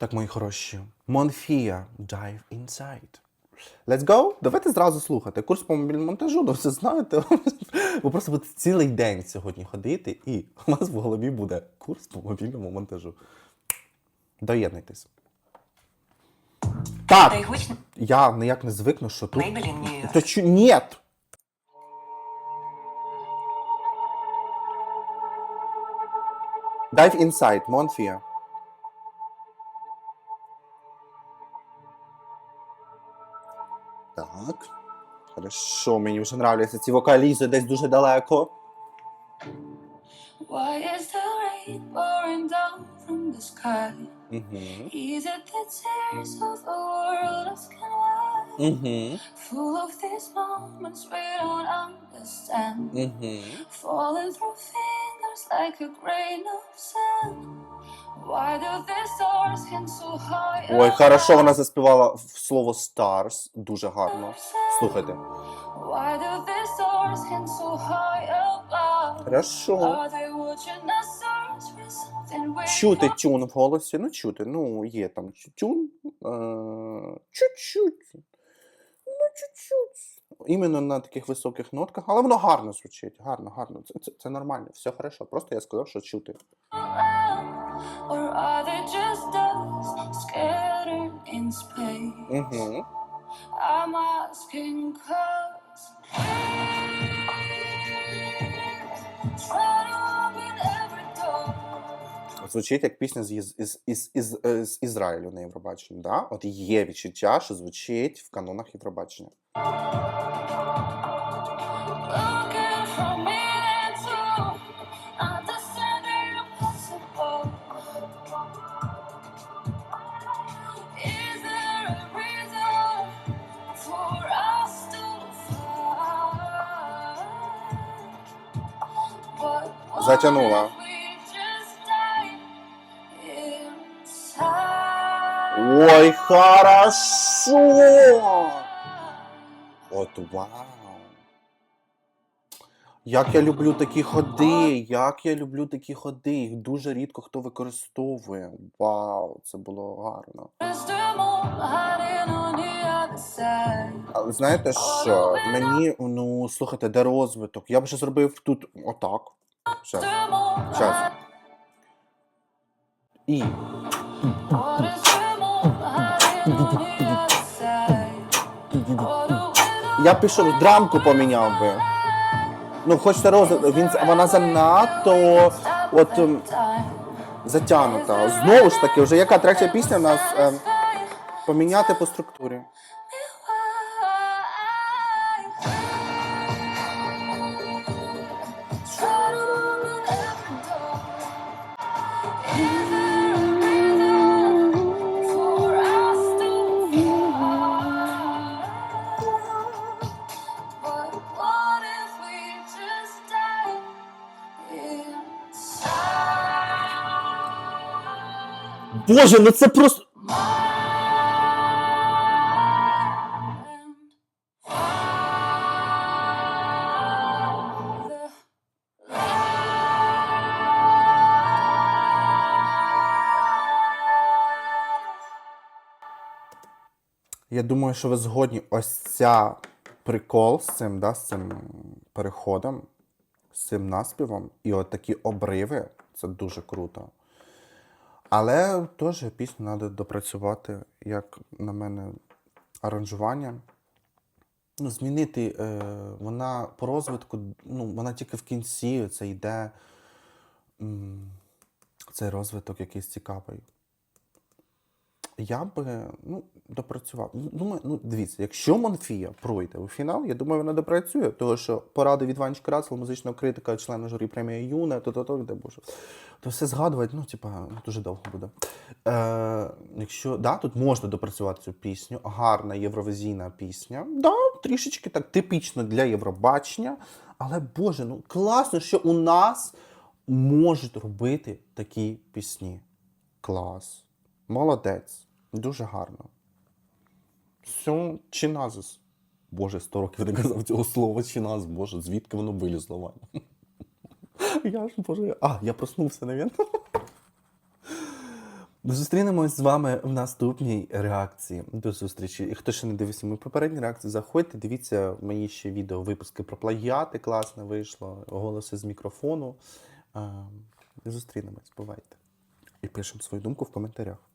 Так, мої хороші. Монфія. Dive inside. Let's go. Давайте зразу слухати. Курс по мобільному монтажу, ну все знаєте. Ви просто будете цілий день сьогодні ходити, і у вас в голові буде курс по мобільному монтажу. Доєднуйтесь. Так, я ніяк не звикну, що тут. Та чу... Нет! Dive Inside, Монфія. Так. Хорошо, мені вже нравляться ці вокалізи десь дуже далеко. Why is the rain pouring down from the sky? Угу. Is it the tears of a world asking why? Угу. Full of these moments we don't understand. Угу. Falling through fingers like a grain of sand. Why do hang so? Ой, хорошо, вона заспівала слово Stars. Дуже гарно. Слухайте. Хорошо. Чути тюн в голосі, ну чути, ну є там тюн, е- чуть-чуть, ну чуть-чуть. Іменно на таких високих нотках, але воно гарно звучить, гарно, гарно. Це, це, це нормально, все хорошо. Просто я сказав, що чути. Or are they just door Звучить як пісня з, із, із, із, із, з Ізраїлю на Євробаченні. Да? От є відчуття, що звучить в канонах Євробачення. Затянула. Ой, хорошо! От вау! Як я люблю такі ходи, як я люблю такі ходи. Їх дуже рідко хто використовує. Вау, це було гарно. Знаєте що? Мені, ну, слухайте, де розвиток? Я б ще зробив тут отак. Hiding- І. Я пішов драмку поміняв би. Ну, хочете розвиток, він вона занадто от ем, затягнута. Знову ж таки, вже яка третя пісня в нас ем, поміняти по структурі. Боже, ну це просто. Я думаю, що ви згодні. Ось ця прикол з цим, да, з цим переходом, з цим наспівом, і от такі обриви це дуже круто. Але теж пісню треба допрацювати, як на мене, аранжування. Ну, змінити, е, вона по розвитку, ну, вона тільки в кінці, це йде цей розвиток якийсь цікавий. Я би ну, допрацював. Ну, Думаю, ну дивіться, якщо Монфія пройде у фінал, я думаю, вона допрацює, тому що поради від Ванечки Красла, музичного критика, члена журі премії Юна, то то то де боже. То все згадувати, ну, типа, дуже довго буде. Е, якщо да, тут можна допрацювати цю пісню, гарна євровизійна пісня. Да, трішечки так типічно для Євробачення. Але Боже, ну класно, що у нас можуть робити такі пісні. Клас. Молодець. Дуже гарно. Все, чиназис. Боже, сто років не казав цього слова чиназ. Боже, звідки воно вилізло, Ваня? Я ж, боже, а, я проснувся, навіть. Зустрінемось з вами в наступній реакції. До зустрічі. І хто ще не дивився мої попередні реакції, заходьте, дивіться мої ще відео, випуски про плагіати. Класно вийшло, голоси з мікрофону. Зустрінемось, бувайте. І пишемо свою думку в коментарях.